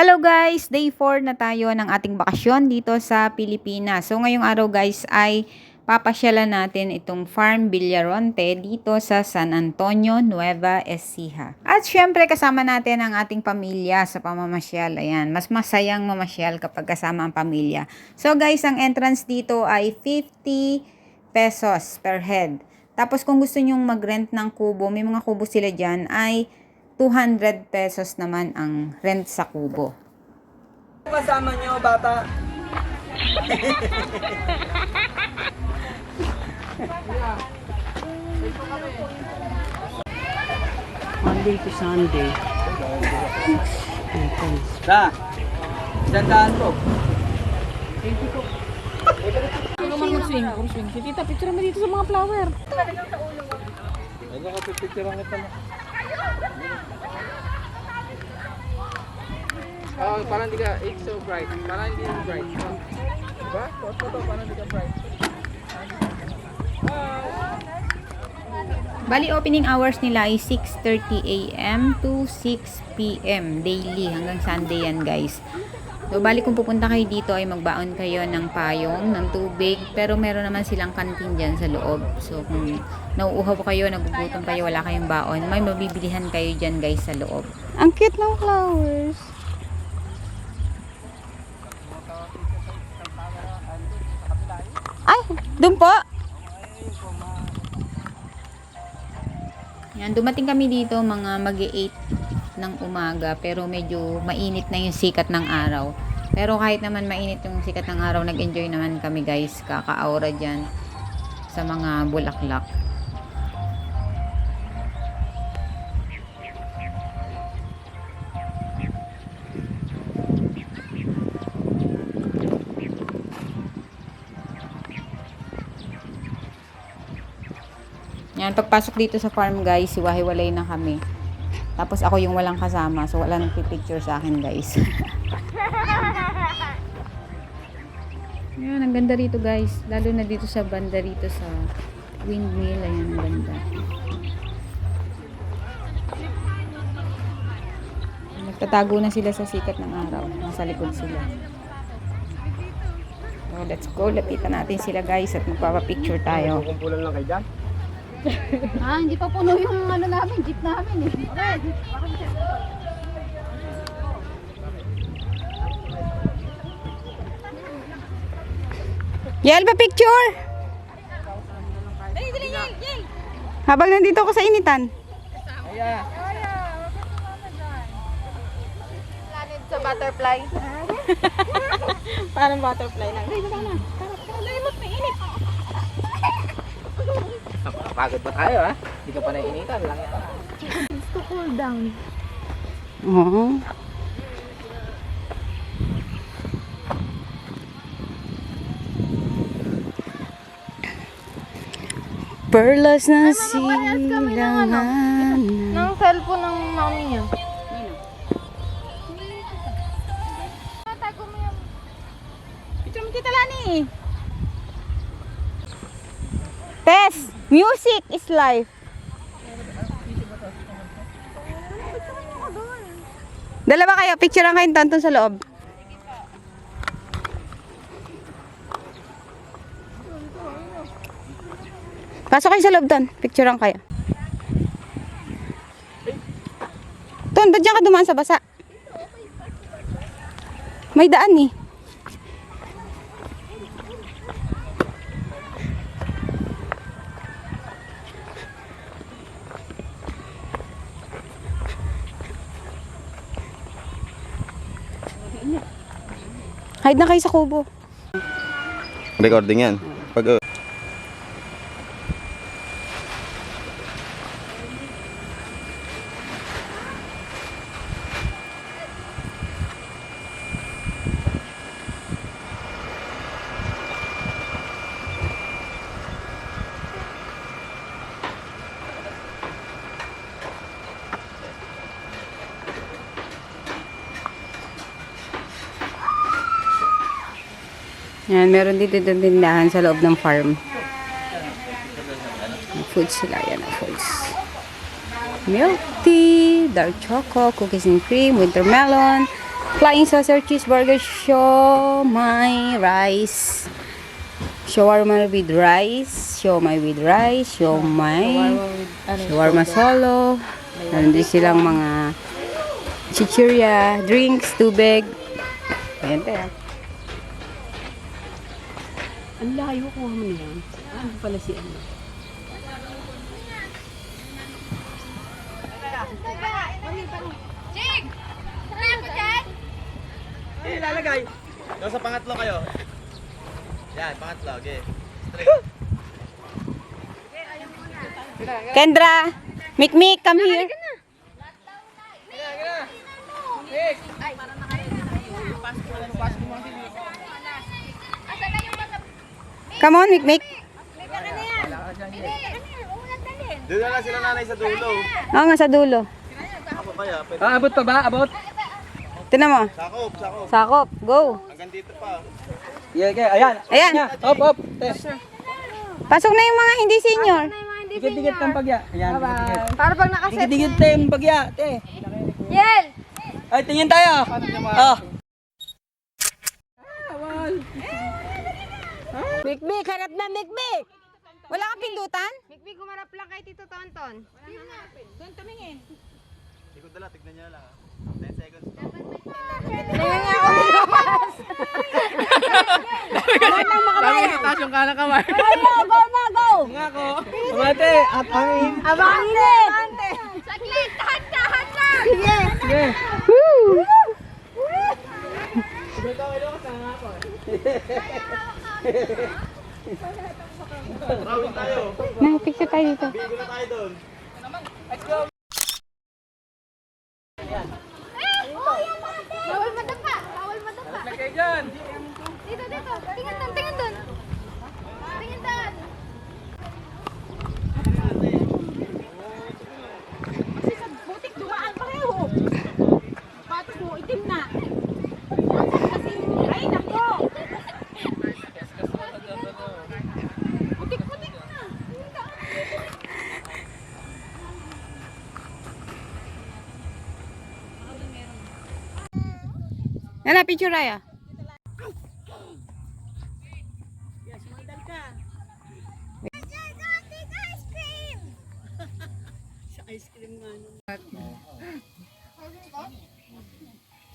Hello guys! Day 4 na tayo ng ating bakasyon dito sa Pilipinas. So ngayong araw guys ay papasyalan natin itong Farm Villaronte dito sa San Antonio, Nueva Ecija. At syempre kasama natin ang ating pamilya sa pamamasyal. Ayan, mas masayang mamasyal kapag kasama ang pamilya. So guys, ang entrance dito ay 50 pesos per head. Tapos kung gusto nyong mag-rent ng kubo, may mga kubo sila dyan, ay 200 pesos naman ang rent sa kubo. Kasama nyo, bata. Monday to Sunday. Sa, dandaan ko. Ano man mag-swing? Kung swing. Si tita, picture mo dito sa mga flower. Ano ka pipicturean kita mo? Oh, parang di ka, it's so bright. Parang hindi yung bright. Diba? Suot mo to, parang di ka bright. Bali, opening hours nila ay 6.30 a.m. to 6 p.m. daily hanggang Sunday yan guys. So, bali kung pupunta kayo dito ay magbaon kayo ng payong, ng tubig, pero meron naman silang kantin dyan sa loob. So, kung nauuhaw kayo, nagugutom kayo, wala kayong baon, may mabibilihan kayo dyan guys sa loob. Ang cute ng flowers. Ay, doon po. Yan, dumating kami dito mga mag 8 ng umaga pero medyo mainit na yung sikat ng araw. Pero kahit naman mainit yung sikat ng araw, nag-enjoy naman kami guys, kaka-aura dyan sa mga bulaklak. Yan, pagpasok dito sa farm guys, siwahiwalay na kami. Tapos ako yung walang kasama, so wala nang picture sa akin guys. Yan, ang ganda rito guys. Lalo na dito sa banda rito sa windmill. Ayan, ang ganda. Nagtatago na sila sa sikat ng araw. Nasa likod sila. So, let's go. Lapitan natin sila guys at magpapapicture tayo. Kumpulan lang kayo dyan. Ah, hindi pa puno yung ano namin, jeep namin eh. Yel, pa picture! Habang nandito ako sa initan. Sa butterfly. Parang butterfly lang. Ay, wala na. Tara, tara, limot, may init. Pagod pa tayo ha? Hindi ka pa naiinitan lang yan. To cool down. Oo. Perlas na silangan. Ng cellphone ng mami niya. Music is life. Dalawa kayo, picture lang kayong tanton sa loob. Pasok kayo sa loob doon. Picture lang kayo. Ton, ba't dyan ka dumaan sa basa? May daan eh. Hide na kayo sa kubo. Recording yan. Pag uh, Yan, meron dito din tindahan sa loob ng farm. Foods sila, yan ang foods. Milk tea, dark choco, cookies and cream, winter melon, Flying saucer cheeseburger show my rice. Shawarma with rice, siomay with rice, siomay, shawarma solo. Meron din silang mga chichirya, drinks, tubig. Ayan tayo. Ang layo ko mo niyan. Ano pala si ano? Jig! Sanay ako dyan? Ilalagay. Doon sa pangatlo kayo. Yan, pangatlo. Okay. Kendra, Mikmik, come here. Asan na yung mga... Come on, Mikmik. Doon na sila nanay sa dulo. Oo nga, sa dulo. Ah, abot pa ba? Abot? Tinan mo. Sakop, sakop. Sakop, go. Hanggang dito pa. Yeah, okay. Ayan. Ayan. Hop, hop. Te. Pasok na yung mga hindi senior. Dikit-dikit kang bagya. Ayan, dikit-dikit. Para pag nakaset. Dikit-dikit te, yung bagya. Te. Yel! Ay, tingin tayo. Oh. Mikmik, harap na, Mikmik. Wala kang pindutan? Mikmik, kumarap lang kay Tito Tonton. Doon tumingin. Ikot dala, tignan nyo na lang. ah. 10 seconds. Tingnan niya ako. Sabi ni Tash yung kanang kamay. Go na, go! Nga ko. Umate, at angin. Abante! Saglit! Tahan-tahan lang! Sige! Sige. Rawin tayo. Na, picture tayo dito. Bigo na tayo doon. Bawal madapa! Bawal madapa! Lagay dyan. Dito, dito! Tingin doon, tingin doon! Tingin doon! Kasi sa butik dumaan pareho! Patos mo, itim na! Kasi, ay nako! Putik-putik na! Yan na, picture tayo. Ice cream!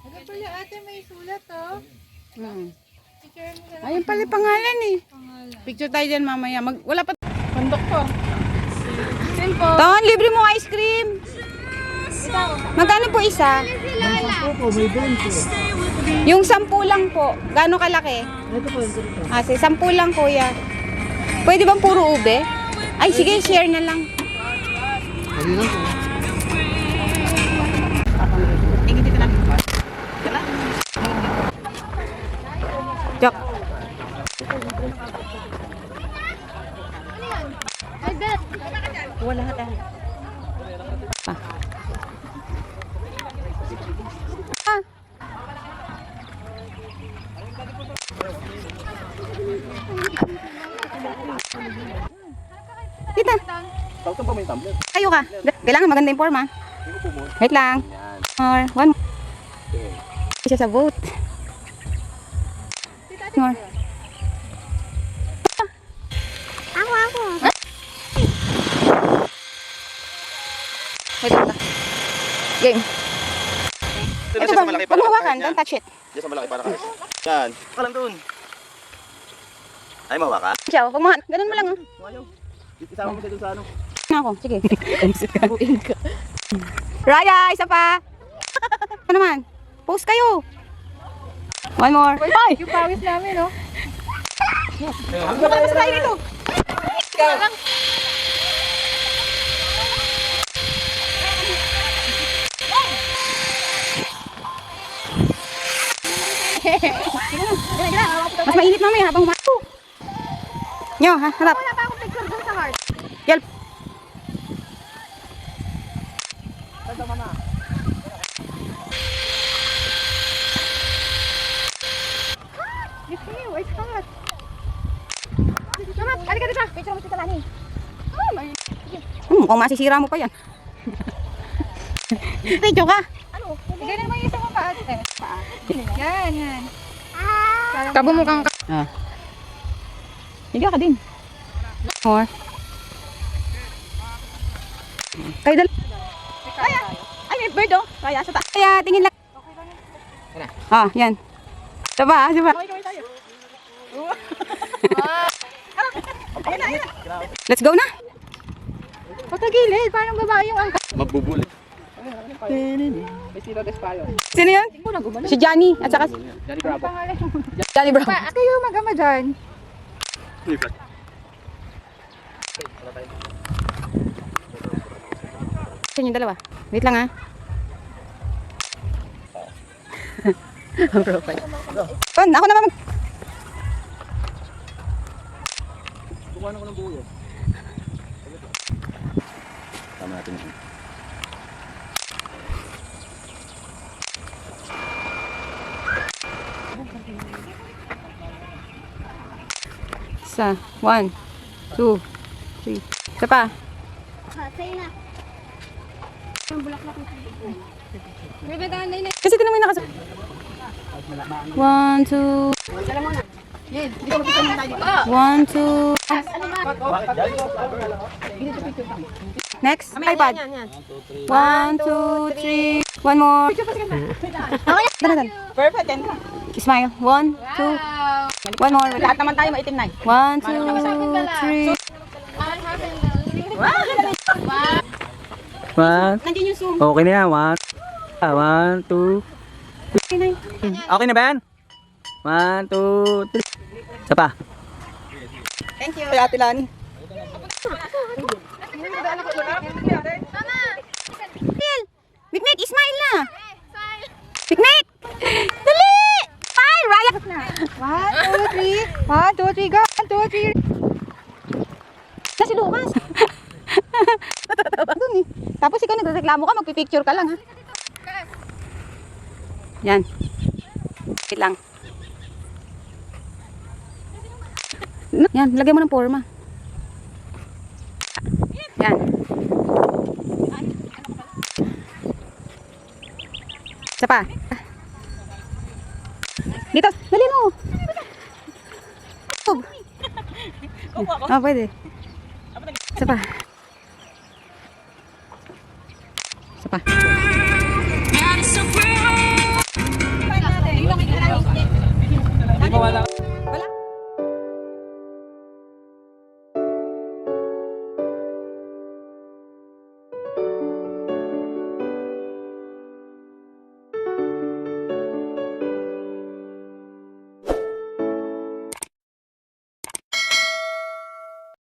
Ano pala ate may sulat oh? Hmm. Na Ayun pala pangalan eh. Picture tayo dyan mamaya. Mag, wala pa. Pandok ko. Simple. Ton, libre mo ice cream. Magkano po isa? Si Lola. Yung sampu lang po. Gaano kalaki? Ah, sige, sampu lang kuya. Pwede bang puro ube? Ay, sige, share na lang. Joke. Tita, Tawag pa may tumbler. kayo ka. Kailangan maganda yung forma. Wait lang. Or, one. Isa sa boat. More. Ako, ako. Wait lang. Game. Ito ba? sa malaki Huwag mo hawakan. kahit Don't touch it. Diyan sa malaki para kahit. Yan. Ka lang doon. Ay, mawa ka? Siya, huwag mo. Ganun mo lang. Ayaw. Isama mo siya doon sa ano. Na ako. Sige. Raya, isa pa. Ano naman? Post kayo. One more. Ay! Yung pawis namin, oh. Matapos tayo dito. Mas mainit mamaya habang. Nyo, ha? Harap. Wala pa akong picture dun sa heart. Yelp. You see, it's hot. Mama, halika dito. Picture mo si Talani. Oh, my. Hmm, mukhang masisira mo pa yan. Video ka. Ano? Ganun mo yung isa mo pa, ate. Yan, yan. Kabo mo kang... Ah. Higa ka din. Or... Kayo dal... Ay, may bird oh. Kaya sa taas. Kaya, tingin lang. Ah, yan. Diba, diba? Let's go na. Patagilid, parang babae yung angka. Mabubuli. Estilo Despayo. Sino yun? Si Johnny, at saka Johnny Bravo. Johnny Brown. Kayo magama dyan. Lipat. Sa yung dalawa. Wait lang ha. Ang profile. Ton, ako naman mag... Kukuha na ko ng buo yun. Tama natin yun. Isa. One. Two. Three. Isa pa. Kasi tinamay na kasi. One, two. One, two. Next, iPad. One, two, three. One more. Perfect yan. Smile. One, two. One more. Lahat naman tayo maitim na. One, two, three. One. Nandiyan yung zoom. Okay na yan. One. One, two. three. Okay na ba yan? One, two, three. Isa pa. Thank you. Kaya Ate Lani. Mikmik, smile na. Mikmik. Dali. Smile, Raya. One, two, three. One, two, three. Go. One, two, three. Na si Lucas. Natatawa dun eh. Nagreklamo ka, magpipicture ka lang ha. Yan. Wait lang. Yan, lagyan mo ng forma. Yan. Isa pa. Dito, dali mo. Ah, pwede. Isa pa. Hindi pa wala.